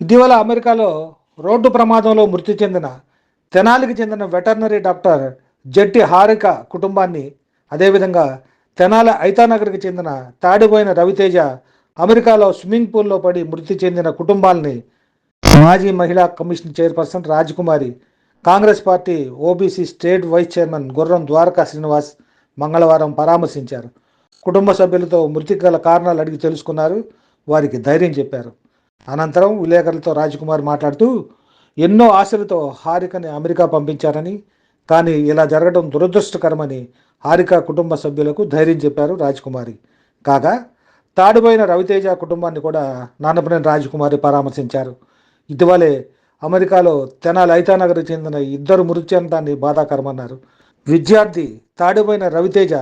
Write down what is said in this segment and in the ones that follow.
ఇటీవల అమెరికాలో రోడ్డు ప్రమాదంలో మృతి చెందిన తెనాలికి చెందిన వెటర్నరీ డాక్టర్ జట్టి హారిక కుటుంబాన్ని అదేవిధంగా తెనాలి ఐతానగర్కి చెందిన తాడిపోయిన రవితేజ అమెరికాలో స్విమ్మింగ్ పూల్లో పడి మృతి చెందిన కుటుంబాలని మాజీ మహిళా commission chairperson Rajakumari Congress party OBC state vice chairman Gurram Dwaraka Srinivas మంగళవారం పరామర్శించారు. కుటుంబ సభ్యులతో మృతికి గల కారణాలు అడిగి తెలుసుకున్నారు. వారికి ధైర్యం చెప్పారు. అనంతరం విలేకరులతో రాజకుమార్ మాట్లాడుతూ ఎన్నో ఆశలతో హారికని అమెరికా పంపించారని కానీ ఇలా జరగడం దురదృష్టకరమని హారిక కుటుంబ సభ్యులకు ధైర్యం చెప్పారు రాజకుమారి. కాగా తాడిపోయిన రవితేజ కుటుంబాన్ని కూడా నాన్నపనేని రాజకుమారి పరామర్శించారు. ఇటీవలే అమెరికాలో తెనాలి ఐతానగర్కి చెందిన ఇద్దరు మృతి చెందడాన్ని బాధాకరమన్నారు. విద్యార్థి తాడిపోయిన రవితేజ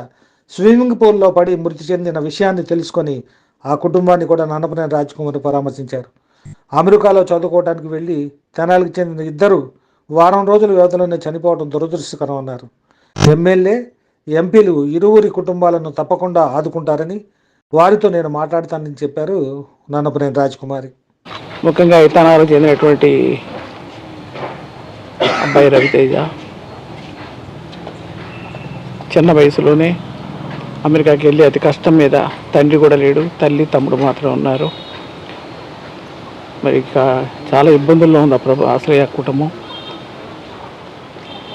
స్విమ్మింగ్ పూల్లో పడి మృతి చెందిన విషయాన్ని తెలుసుకొని ఆ కుటుంబాన్ని కూడా నాన్నపనేని రాజకుమారి పరామర్శించారు. అమెరికాలో చదువుకోవడానికి వెళ్ళి తెనాలికి చెందిన ఇద్దరు వారం రోజుల వ్యవధిలోనే చనిపోవడం దురదృష్టకరం అన్నారు ఎమ్మెల్యే ఎంపీలు ఇరువురి కుటుంబాలను తప్పకుండా ఆదుకుంటారని వారితో నేను మాట్లాడతానని చెప్పారు నాన్నపనేని రాజకుమారి. ముఖ్యంగా ఇతనాలు చెందినటువంటి అబ్బాయి రవితేజ. చిన్న వయసులోనే అమెరికాకి వెళ్ళి అతి కష్టం మీద తండ్రి కూడా లేడు తల్లి తమ్ముడు మాత్రం ఉన్నారు. మరి ఇక చాలా ఇబ్బందుల్లో ఉంది ప్రభు ఆశ్రయ కుటుంబం.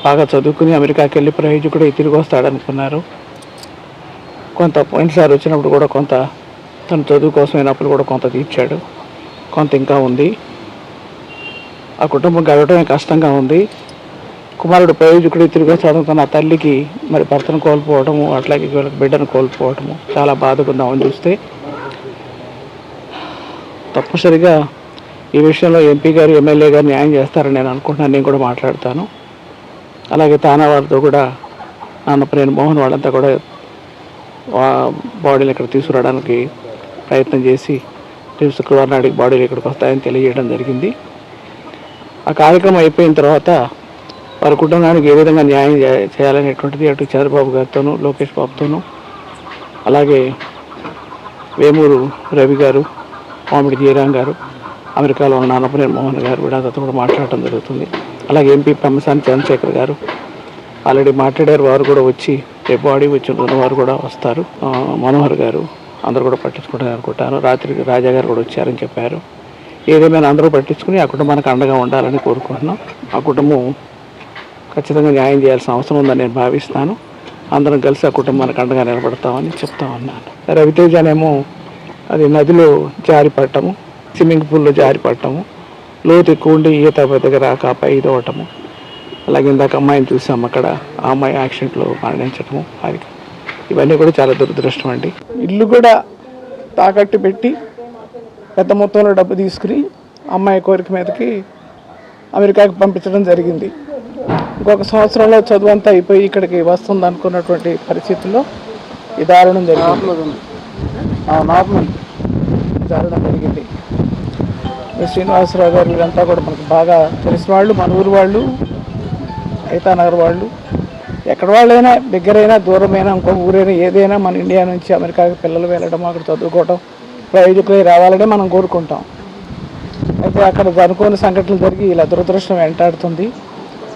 బాగా చదువుకుని అమెరికాకి వెళ్ళి ప్రయోజకుడు తిరిగి వస్తాడనుకున్నారు. కొంత పోయినసారి వచ్చినప్పుడు కూడా కొంత తన చదువు కోసమైనప్పుడు కూడా కొంత తీర్చాడు. కొంత ఇంకా ఉంది. ఆ కుటుంబం గడవటమే కష్టంగా ఉంది. కుమారుడు ప్రయోజకుడు తిరిగి చదువుతున్న తల్లికి మరి భర్తను కోల్పోవటము అట్లాగే బిడ్డను కోల్పోవటము చాలా బాధకుందామని చూస్తే తప్పనిసరిగా ఈ విషయంలో ఎంపీ గారు ఎమ్మెల్యే గారు న్యాయం చేస్తారని నేను అనుకుంటున్నాను. నేను కూడా మాట్లాడతాను. అలాగే తానా కూడా కూడా నేను మోహన్ వాళ్ళంతా కూడా బాడీలు ఇక్కడ తీసుకురావడానికి ప్రయత్నం చేసి రేపు శుక్రవారం నాటికి బాడీలు ఇక్కడికి వస్తాయని తెలియజేయడం జరిగింది. ఆ కార్యక్రమం అయిపోయిన తర్వాత వారి కుటుంబానికి ఏ విధంగా న్యాయం చేయాలనేటువంటిది అటు చంద్రబాబు గారితోనూ లోకేష్ బాబుతోనూ అలాగే వేమూరు రవి గారు మామిడి జయరాం గారు అమెరికాలో ఉన్న నానపనేని మోహన్ గారు కూడా అతను కూడా మాట్లాడటం జరుగుతుంది. అలాగే ఎంపీ పెమ్మసాని చంద్రశేఖర్ గారు ఆల్రెడీ మాట్లాడారు వారు కూడా వచ్చి రేపు బాడీ వచ్చి ఉన్న వారు కూడా వస్తారు. మనోహర్ గారు అందరూ కూడా పట్టించుకుంటారు అనుకుంటాను. రాత్రి రాజా గారు కూడా వచ్చారని చెప్పారు. ఏదేమైనా అందరూ పట్టించుకుని ఆ కుటుంబానికి అండగా ఉండాలని కోరుకుంటున్నాం. ఆ కుటుంబం ఖచ్చితంగా న్యాయం చేయాల్సిన అవసరం ఉందని నేను భావిస్తాను. అందరం కలిసి ఆ కుటుంబానికి అండగా నిలబడతామని చెప్తా ఉన్నాను. రవితేజనేమో అది నదిలో జారి పడటము స్విమ్మింగ్ పూల్లో జారి పడటము లోతు ఎక్కువ ఉండి ఈత పెద్దగా రాక పై ఇదవటము అలాగే ఇందాక అమ్మాయిని చూసాం అక్కడ ఆ అమ్మాయి యాక్సిడెంట్లో మరణించటము అది ఇవన్నీ కూడా చాలా దురదృష్టం అండి. ఇల్లు కూడా తాకట్టు పెట్టి పెద్ద మొత్తంలో డబ్బు తీసుకుని అమ్మాయి కోరిక మీదకి అమెరికాకి పంపించడం జరిగింది. ఇంకొక సంవత్సరంలో చదువు అంతా అయిపోయి ఇక్కడికి వస్తుంది అనుకున్నటువంటి పరిస్థితుల్లో ఈ దారుణం జరిగింది. దారుణం జరిగింది. శ్రీనివాసరావు గారు వీళ్ళంతా కూడా మనకు బాగా తెలిసిన వాళ్ళు మన ఊరు వాళ్ళు ఐతానగర్ వాళ్ళు. ఎక్కడ వాళ్ళైనా దగ్గరైనా దూరమైనా ఇంకో ఊరైనా ఏదైనా మన ఇండియా నుంచి అమెరికాకి పిల్లలు వెళ్ళడం అక్కడ చదువుకోవడం ప్రయోజకులై రావాలనే మనం కోరుకుంటాం. అయితే అక్కడ అనుకోని సంఘటనలు జరిగి ఇలా దురదృష్టం వెంటాడుతుంది.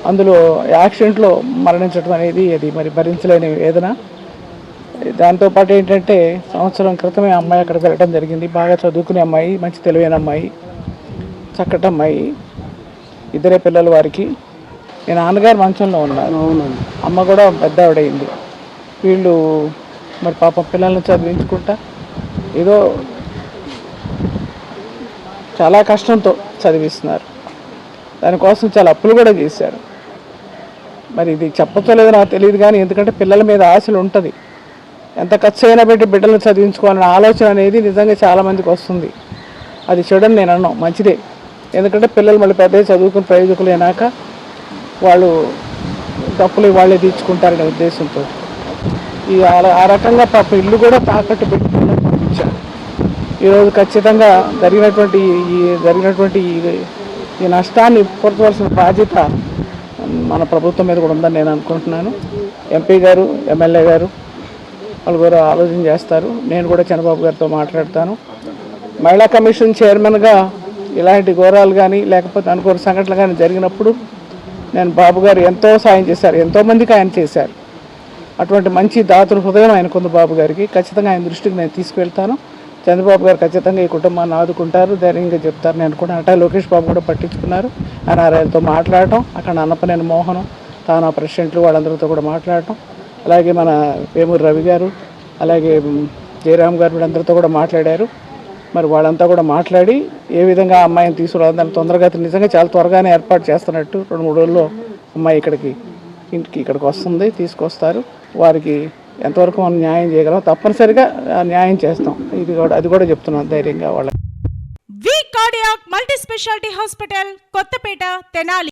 అందులో యాక్సిడెంట్లో మరణించడం అనేది అది మరి భరించలేని వేదన. దాంతోపాటు ఏంటంటే సంవత్సరం క్రితమే అమ్మాయి అక్కడికి వెళ్ళడం జరిగింది. బాగా చదువుకునే అమ్మాయి మంచి తెలివైన అమ్మాయి చక్కటి అమ్మాయి ఇద్దరే పిల్లలు వారికి. నేను నాన్నగారు మంచంలో ఉన్నారు. అమ్మ కూడా పెద్ద ఆవిడయింది వీళ్ళు మరి పాపం పిల్లల్ని చదివించుకుంటా ఏదో చాలా కష్టంతో చదివిస్తున్నారు. దానికోసం చాలా అప్పులు కూడా చేశారు. మరి ఇది చెప్పచ్చలేదో నాకు తెలియదు కానీ ఎందుకంటే పిల్లల మీద ఆశలు ఉంటుంది. ఎంత ఖర్చు అయినా పెట్టి బిడ్డలను చదివించుకోవాలనే ఆలోచన అనేది నిజంగా చాలామందికి వస్తుంది. అది చెడని నేను అన్నాను మంచిదే. ఎందుకంటే పిల్లలు మళ్ళీ పెద్ద చదువుకుని ప్రయోజకులైనాక వాళ్ళు డబ్బులు వాళ్ళే తీర్చుకుంటారనే ఉద్దేశంతో. ఈ ఆ- రకంగా పాప ఇల్లు కూడా తాకట్టు పెట్టి పంపించారు ఈరోజు ఖచ్చితంగా జరిగినటువంటి ఈ జరిగినటువంటి ఈ- నష్టాన్ని పొరచవలసిన బాధ్యత మన ప్రభుత్వం మీద కూడా ఉందని నేను అనుకుంటున్నాను. ఎంపీ గారు ఎమ్మెల్యే గారు వాళ్ళు కూడా ఆలోచన చేస్తారు. నేను కూడా చంద్రబాబు గారితో మాట్లాడతాను. మహిళా కమిషన్ చైర్మన్గా ఇలాంటి ఘోరాలు కానీ లేకపోతే అనుకోని సంఘటనలు కానీ జరిగినప్పుడు నేను బాబు గారు ఎంతో సాయం చేశారు. ఎంతోమందికి ఆయన చేశారు. అటువంటి మంచి దాతృ హృదయం ఆయనకుంది బాబు గారికి. ఖచ్చితంగా ఆయన దృష్టికి నేను తీసుకువెళ్తాను. చంద్రబాబు గారు ఖచ్చితంగా ఈ కుటుంబాన్ని ఆదుకుంటారు ధైర్యంగా చెప్తారు. నేను కూడా అంటే లోకేష్ బాబు కూడా పట్టించుకున్నారు. ఆయన ఆయనతో మాట్లాడటం అక్కడ అన్నపనేని మోహనం తాను ప్రెసిడెంట్లు వాళ్ళందరితో కూడా మాట్లాడటం. అలాగే మన వేమూరు రవి గారు అలాగే జయరామ్ గారు వీళ్ళందరితో కూడా మాట్లాడారు. మరి వాళ్ళంతా కూడా మాట్లాడి ఏ విధంగా అమ్మాయిని తీసుకురావాలని తొందరగా నిజంగా చాలా త్వరగానే ఏర్పాటు చేస్తున్నట్టు రెండు మూడు రోజుల్లో అమ్మాయి ఇక్కడికి ఇంటికి ఇక్కడికి వస్తుంది తీసుకొస్తారు. వారికి ఎంతవరకు మనం న్యాయం చేయగలం తప్పనిసరిగా న్యాయం చేస్తాం. ఇది కూడా అది కూడా చెప్తున్నాం ధైర్యంగా వాళ్ళకి. V cardiac multi speciality hospital Kothapeta Tenali.